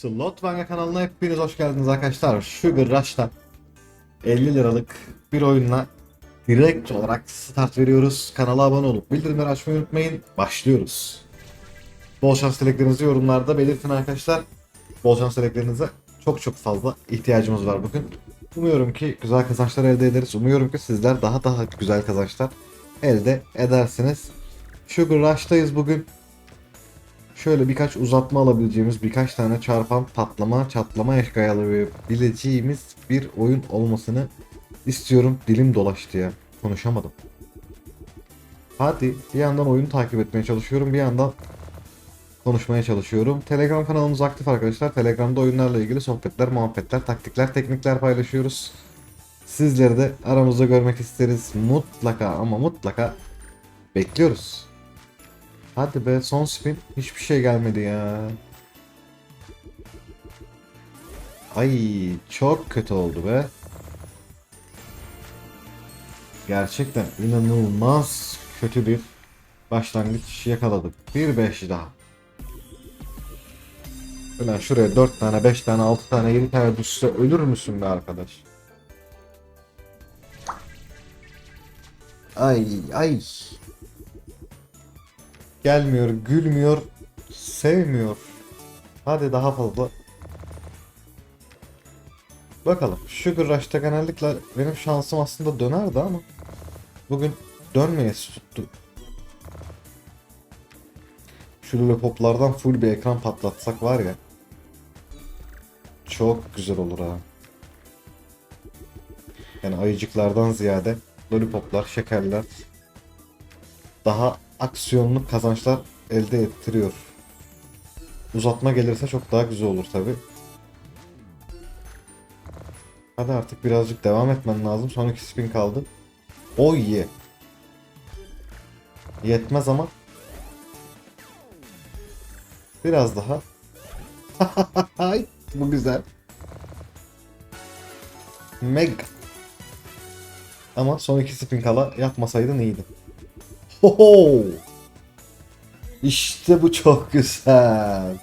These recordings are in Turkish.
Slot Manga kanalına hepiniz hoş geldiniz arkadaşlar. Sugar Rush'tan 50 liralık bir oyunla direkt olarak start veriyoruz. Kanala abone olup bildirimleri açmayı unutmayın. Başlıyoruz. Bol şans dileklerinizi yorumlarda belirtin arkadaşlar. Bol şans dileklerinize çok çok fazla ihtiyacımız var bugün. Umuyorum ki güzel kazançlar elde ederiz. Umuyorum ki sizler daha daha güzel kazançlar elde edersiniz. Sugar Rush'tayız bugün. Şöyle birkaç uzatma alabileceğimiz, birkaç tane çarpan, patlama, çatlama eşkaya alabileceğimiz bir oyun olmasını istiyorum. Dilim dolaştı ya. Konuşamadım. Hadi bir yandan oyunu takip etmeye çalışıyorum, bir yandan konuşmaya çalışıyorum. Telegram kanalımız aktif arkadaşlar. Telegram'da oyunlarla ilgili sohbetler, muhabbetler, taktikler, teknikler paylaşıyoruz. Sizleri de aramızda görmek isteriz. Mutlaka ama mutlaka bekliyoruz. Hadi be son spin hiçbir şey gelmedi ya. Ay çok kötü oldu be. Gerçekten inanılmaz kötü bir başlangıç yakaladık. Bir beş daha. Ulan şuraya 4 tane, 5 tane, 6 tane, 7 tane düşse ölür müsün be arkadaş? Ay ay. Gelmiyor, gülmüyor, sevmiyor. Hadi daha fazla. Bakalım. Sugar Rush'ta genellikle benim şansım aslında dönerdi ama bugün dönmeyesi tuttu. Şu lollipoplardan full bir ekran patlatsak var ya. Çok güzel olur ha. Yani ayıcıklardan ziyade lollipoplar, şekerler daha aksiyonlu kazançlar elde ettiriyor. Uzatma gelirse çok daha güzel olur tabi. Hadi artık birazcık devam etmen lazım. Son iki spin kaldı. O iyi. Yetmez ama. Biraz daha. Ay, Bu güzel. Mega. Ama son iki spin kala yapmasaydın iyiydi. Hoho! İşte bu çok güzel.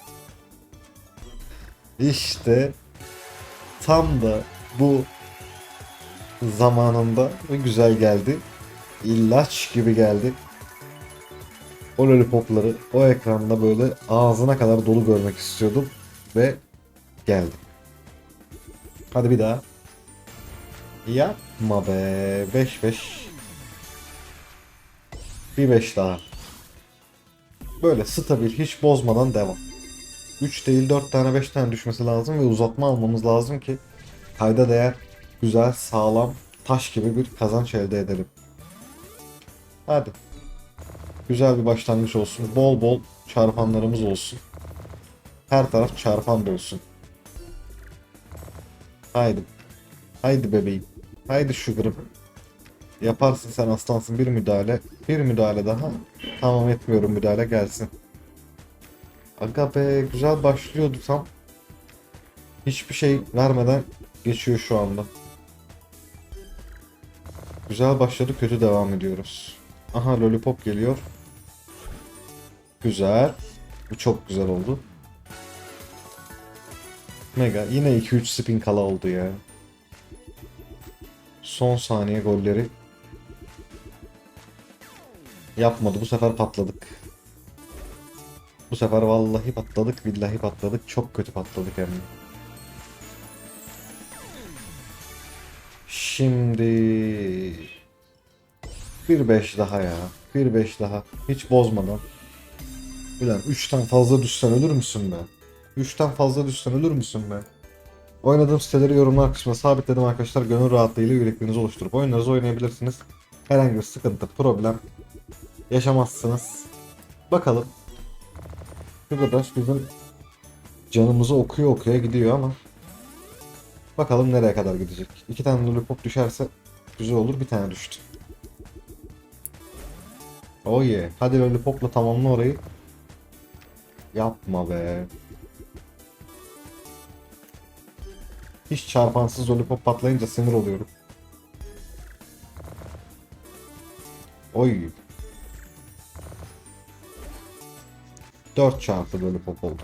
İşte tam da bu zamanında ve güzel geldi. İllaç gibi geldi. O lollipopları o ekranda böyle ağzına kadar dolu görmek istiyordum ve geldi. Hadi bir daha. Yapma be. 5 5 bir 5 daha. Böyle stabil hiç bozmadan devam. 3 değil 4 tane 5 tane düşmesi lazım ve uzatma almamız lazım ki kayda değer güzel sağlam taş gibi bir kazanç elde edelim. Hadi. Güzel bir başlangıç olsun. Bol bol çarpanlarımız olsun. Her taraf çarpan da olsun. Haydi. Haydi bebeğim. Haydi sugar'ım. Yaparsın sen aslansın bir müdahale. Bir müdahale daha. Tamam etmiyorum müdahale gelsin. Aga be güzel başlıyordu tam. Hiçbir şey vermeden geçiyor şu anda. Güzel başladı kötü devam ediyoruz. Aha lollipop geliyor. Güzel. Bu çok güzel oldu. Mega yine 2-3 spin kala oldu ya. Son saniye golleri Yapmadı. Bu sefer patladık. Bu sefer vallahi patladık. Billahi patladık. Çok kötü patladık hem de. Şimdi bir 5 daha ya. Bir 5 daha. Hiç bozmadan. Ulan 3'ten fazla düşsen ölür müsün be? 3'ten fazla düşsen ölür müsün be? Oynadığım siteleri yorumlar kısmına sabitledim arkadaşlar. Gönül rahatlığıyla üyeliklerinizi oluşturup oyunlarınızı oynayabilirsiniz. Herhangi bir sıkıntı, problem yaşamazsınız. Bakalım. Sugardash bizim canımızı okuyor okuya gidiyor ama bakalım nereye kadar gidecek. İki tane lollipop düşerse güzel olur. Bir tane düştü. Oh yeah. Hadi lollipopla tamamla orayı. Yapma be. Hiç çarpansız lollipop patlayınca sinir oluyorum. Oy. 4 çarpı lollipop oldu.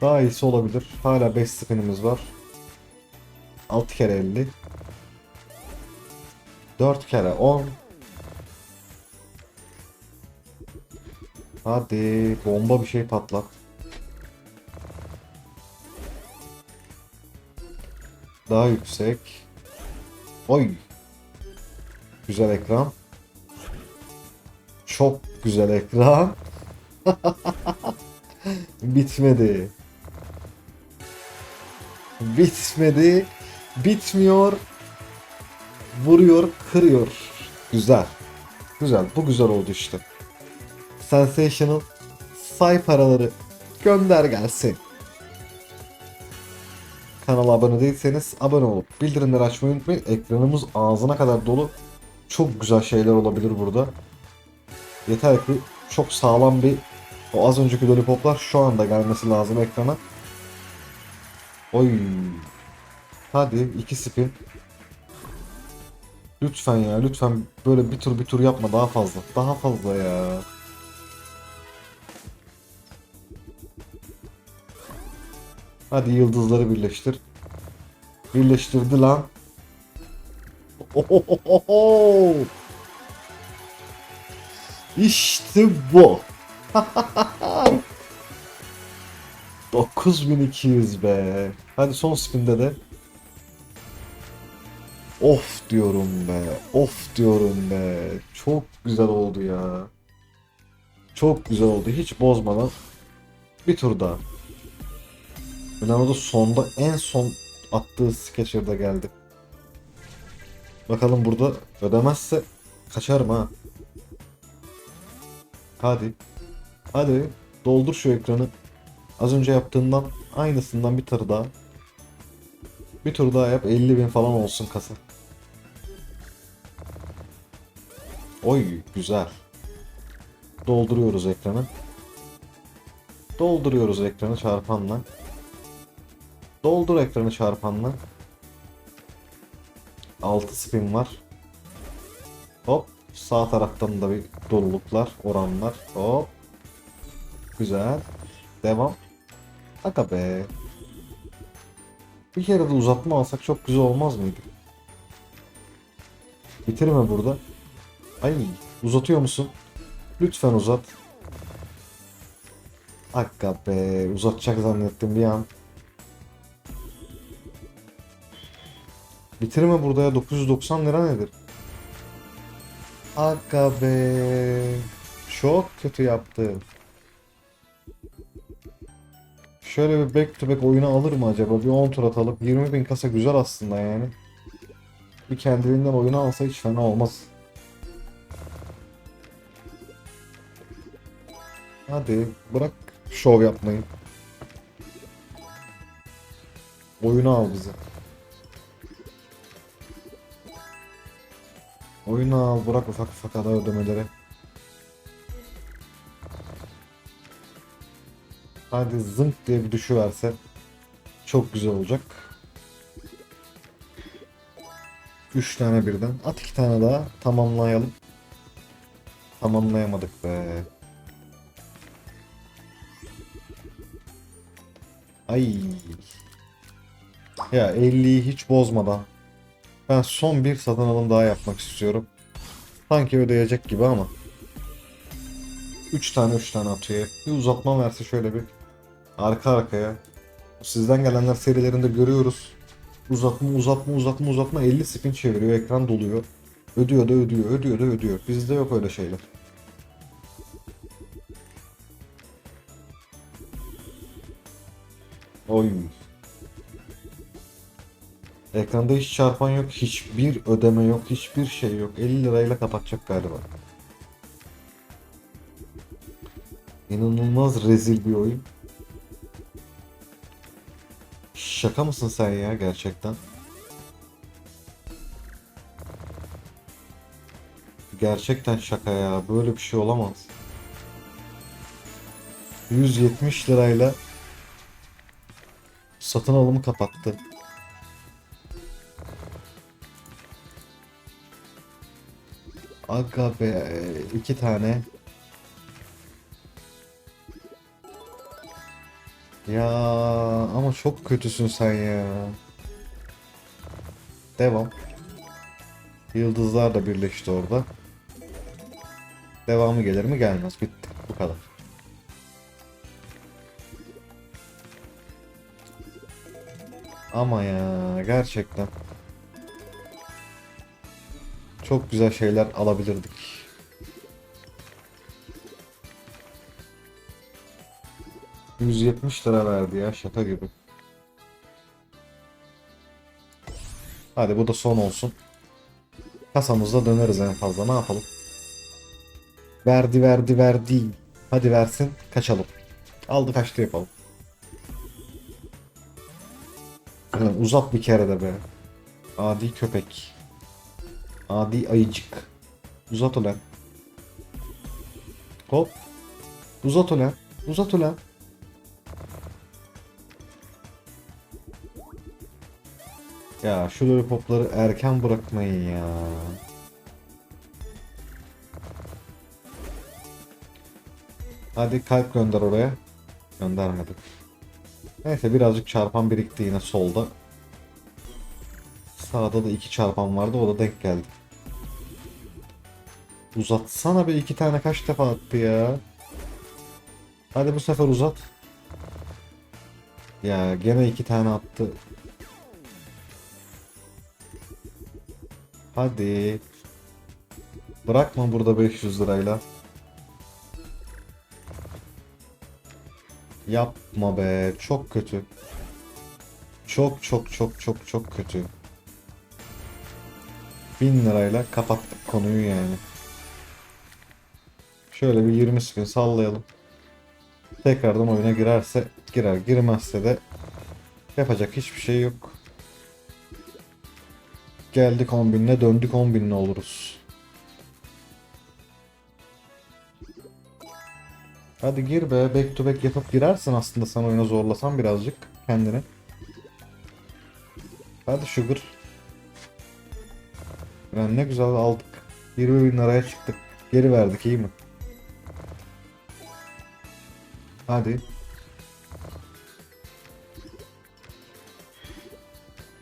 Daha iyisi olabilir. Hala 5 spinimiz var. 6 kere 50. 4 kere 10. Hadi bomba bir şey patlat. Daha yüksek. Oy. Güzel ekran. Çok güzel ekran. Bitmedi. Bitmedi. Bitmiyor. Vuruyor, kırıyor. Güzel. Güzel. Bu güzel oldu işte. Sensational say paraları gönder gelsin. Kanala abone değilseniz abone olup bildirimleri açmayı unutmayın. Ekranımız ağzına kadar dolu. Çok güzel şeyler olabilir burada. Yeter ki çok sağlam bir o az önceki lollipoplar şu anda gelmesi lazım ekrana. Oy. Hadi iki spin. Lütfen ya lütfen böyle bir tur bir tur yapma daha fazla. Daha fazla ya. Hadi yıldızları birleştir. Birleştirdi lan. Ohohoho! İşte bu. 9200 be. Hadi son spinde de. Of diyorum be. Of diyorum be. Çok güzel oldu ya. Çok güzel oldu. Hiç bozmadan. Bir tur daha. Ronaldo sonda en son attığı Skechers geldi. Bakalım burada ödemezse kaçarım ha. Hadi. Hadi doldur şu ekranı. Az önce yaptığından aynısından bir tur daha. Bir tur daha yap 50 bin falan olsun kasa. Oy güzel. Dolduruyoruz ekranı. Dolduruyoruz ekranı çarpanla. Doldur ekranı çarpanla. 6 spin var. Hop. Sağ taraftan da bir doluluklar, oranlar. Hop. Güzel. Devam. Aga be. Bir kere de uzatma alsak çok güzel olmaz mıydı? Bitirme burada. Ay uzatıyor musun? Lütfen uzat. Aga be uzatacak zannettim bir an. Bitirme burada ya 990 lira nedir? Aga be. Çok kötü yaptı. Şöyle bir back to back oyunu alır mı acaba? Bir 10 tur atalım. 20 bin kasa güzel aslında yani. Bir kendiliğinden oyunu alsa hiç fena olmaz. Hadi bırak şov yapmayı. Oyunu al bize. Oyunu al bırak ufak ufak ada ödemeleri. Hadi zınk diye bir düşüverse çok güzel olacak. 3 tane birden. At 2 tane daha tamamlayalım. Tamamlayamadık be. Ay. Ya 50'yi hiç bozmadan. Ben son bir satın alım daha yapmak istiyorum. Sanki ödeyecek gibi ama. 3 tane 3 tane atıyor. Bir uzatma verse şöyle bir. Arka arkaya. Sizden gelenler serilerinde görüyoruz. Uzatma uzatma uzatma uzatma 50 spin çeviriyor ekran doluyor. Ödüyor da ödüyor ödüyor da ödüyor. Bizde yok öyle şeyler. Oy. Ekranda hiç çarpan yok, hiçbir ödeme yok, hiçbir şey yok. 50 lirayla kapatacak galiba. İnanılmaz rezil bir oyun. Şaka mısın sen ya gerçekten? Gerçekten şaka ya. Böyle bir şey olamaz. 170 lirayla satın alımı kapattı. Aga be iki tane. Ya ama çok kötüsün sen ya. Devam. Yıldızlar da birleşti orada. Devamı gelir mi gelmez. Bitti. Bu kadar. Ama ya gerçekten. Çok güzel şeyler alabilirdik. ...170 lira verdi ya şaka gibi. Hadi bu da son olsun. Kasamızda döneriz en fazla ne yapalım. Verdi verdi verdi. Hadi versin kaçalım. Aldı kaçtı yapalım. Ulan uzat bir kere de be. Adi köpek. Adi ayıcık. Uzat ulan. Hop. Uzat ulan. Uzat ulan. Ya şu lollipopları erken bırakmayın ya. Hadi kalp gönder oraya. Göndermedik. Neyse birazcık çarpan birikti yine solda. Sağda da iki çarpan vardı o da denk geldi. Uzatsana be iki tane kaç defa attı ya. Hadi bu sefer uzat. Ya gene iki tane attı. Hadi. Bırakma burada 500 lirayla. Yapma be. Çok kötü. Çok çok çok çok çok kötü. 1000 lirayla kapattık konuyu yani. Şöyle bir 20 spin sallayalım. Tekrardan oyuna girerse girer. Girmezse de yapacak hiçbir şey yok. Geldik 10 binle döndük 10 binle oluruz. Hadi gir be back to back yapıp girersin aslında sen oyuna zorlasan birazcık kendini. Hadi sugar. Yani ne güzel aldık. 20 bin liraya çıktık. Geri verdik iyi mi? Hadi.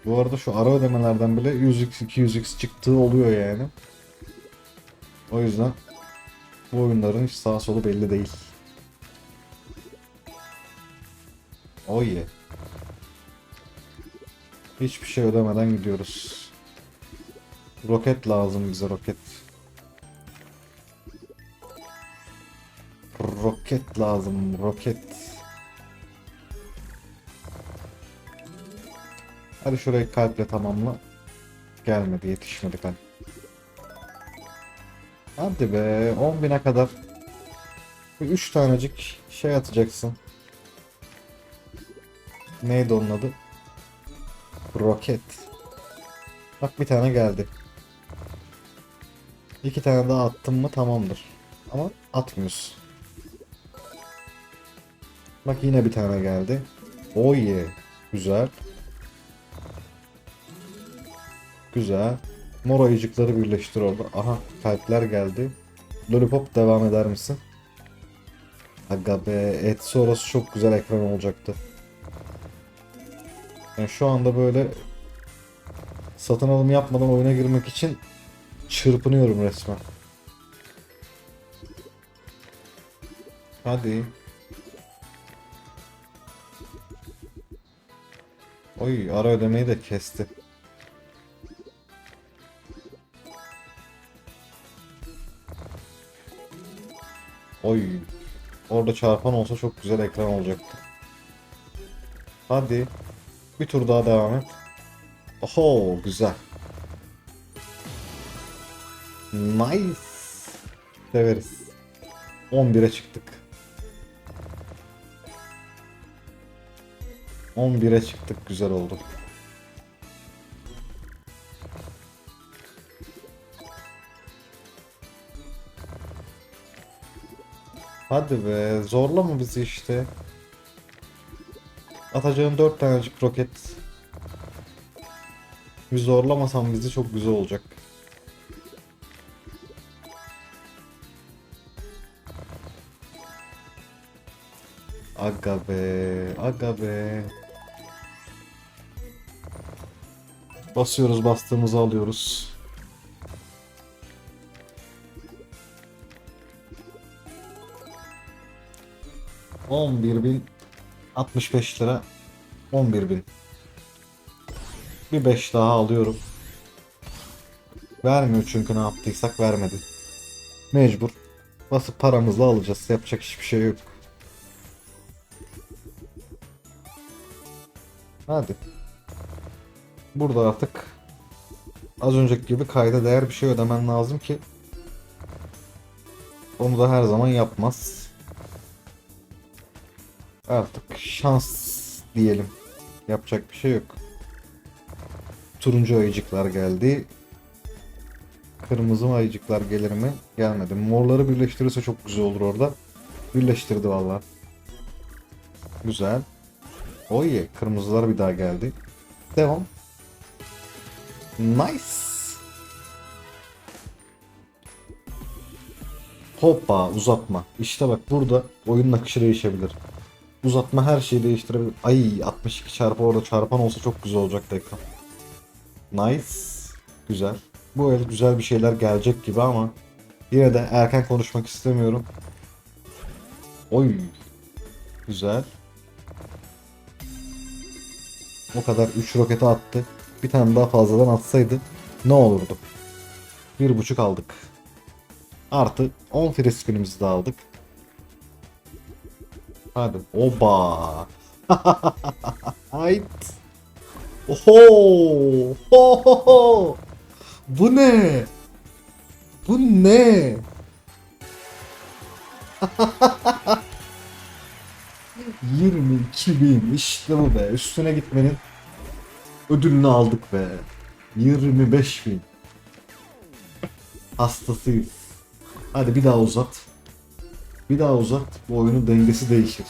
Bu arada şu ara ödemelerden bile 100x 200x çıktığı oluyor yani. O yüzden bu oyunların hiç sağ solu belli değil. Oh yeah. Hiçbir şey ödemeden gidiyoruz. Roket lazım bize roket. Roket lazım roket. Hadi şurayı kalple tamamla. Gelmedi yetişmedi ben. Hadi be 10.000'e kadar 3 tanecik şey atacaksın. Neydi onun adı? Roket. Bak bir tane geldi. İki tane daha attım mı tamamdır. Ama atmıyoruz. Bak yine bir tane geldi. Oh yeah. Güzel. Güzel. Mor ayıcıkları birleştir orada. Aha kalpler geldi. Lollipop devam eder misin? Aga be et sonrası çok güzel ekran olacaktı. Yani şu anda böyle satın alım yapmadan oyuna girmek için çırpınıyorum resmen. Hadi. Oy ara ödemeyi de kesti. Oy. Orada çarpan olsa çok güzel ekran olacaktı. Hadi. Bir tur daha devam et. Oho güzel. Nice. Severiz. 11'e çıktık. 11'e çıktık güzel oldu. Hadi be zorlama bizi işte. Atacağın 4 tanecik roket. Bir zorlamasan bizi çok güzel olacak. Aga be. Aga be. Basıyoruz bastığımızı alıyoruz. On bir bin 65 lira. 11 bin. Bir 5 daha alıyorum. Vermiyor çünkü ne yaptıysak vermedi. Mecbur. Basıp paramızla alacağız. Yapacak hiçbir şey yok. Hadi burada artık az önceki gibi kayda değer bir şey ödemen lazım ki onu da her zaman yapmaz Artık şans diyelim. Yapacak bir şey yok. Turuncu ayıcıklar geldi. Kırmızı ayıcıklar gelir mi? Gelmedi. Morları birleştirirse çok güzel olur orada. Birleştirdi valla. Güzel. Oy kırmızılar bir daha geldi. Devam. Nice. Hoppa uzatma. İşte bak burada oyunun akışı değişebilir. Uzatma her şeyi değiştirebilir. Ay 62 çarpı orada çarpan olsa çok güzel olacaktı ekran. Nice. Güzel. Bu el güzel bir şeyler gelecek gibi ama yine de erken konuşmak istemiyorum. Oy. Güzel. O kadar 3 roketi attı. Bir tane daha fazladan atsaydı ne olurdu? Bir buçuk aldık. Artı 10 free spinimizi de aldık. Hadi. Oba. Hayt. Oho. Oho. Bu ne? Bu ne? Yirmi iki bin işte bu be. Üstüne gitmenin ödülünü aldık be. 25 bin. Hastasıyız. Hadi bir daha uzat. Bir daha uzat. Bu oyunun dengesi değişir.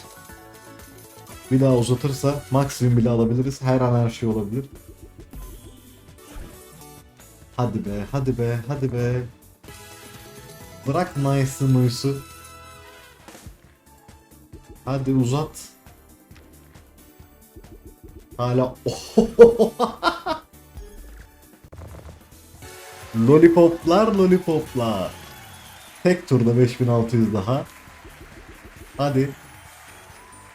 Bir daha uzatırsa maksimum bile alabiliriz. Her an her şey olabilir. Hadi be, hadi be, hadi be. Bırak nice'ı muysu. Hadi uzat. Hala Lollipoplar lollipoplar. Tek turda 5600 daha. Hadi.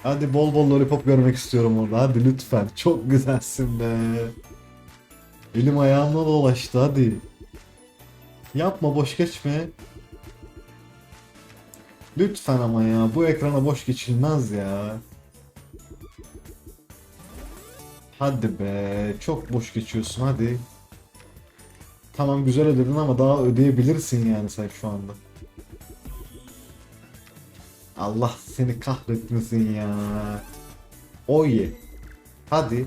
Hadi bol bol lollipop görmek istiyorum orada. Hadi lütfen. Çok güzelsin be. Elim ayağımla dolaştı hadi. Yapma boş geçme. Lütfen ama ya bu ekrana boş geçilmez ya. Hadi be çok boş geçiyorsun hadi. Tamam güzel ödedin ama daha ödeyebilirsin yani sen şu anda. Allah seni kahretmesin ya. Oy. Hadi.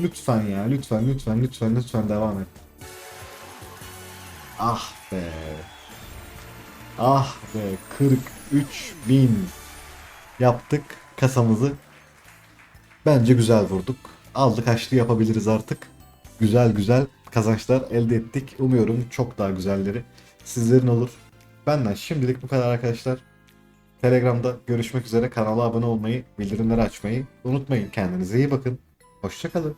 Lütfen ya lütfen lütfen lütfen lütfen devam et. Ah be. Ah be 43 bin yaptık kasamızı. Bence güzel vurduk. Aldık haçlı yapabiliriz artık. Güzel güzel kazançlar elde ettik. Umuyorum çok daha güzelleri sizlerin olur. Benden şimdilik bu kadar arkadaşlar. Telegram'da görüşmek üzere. Kanala abone olmayı, bildirimleri açmayı unutmayın. Kendinize iyi bakın. Hoşçakalın.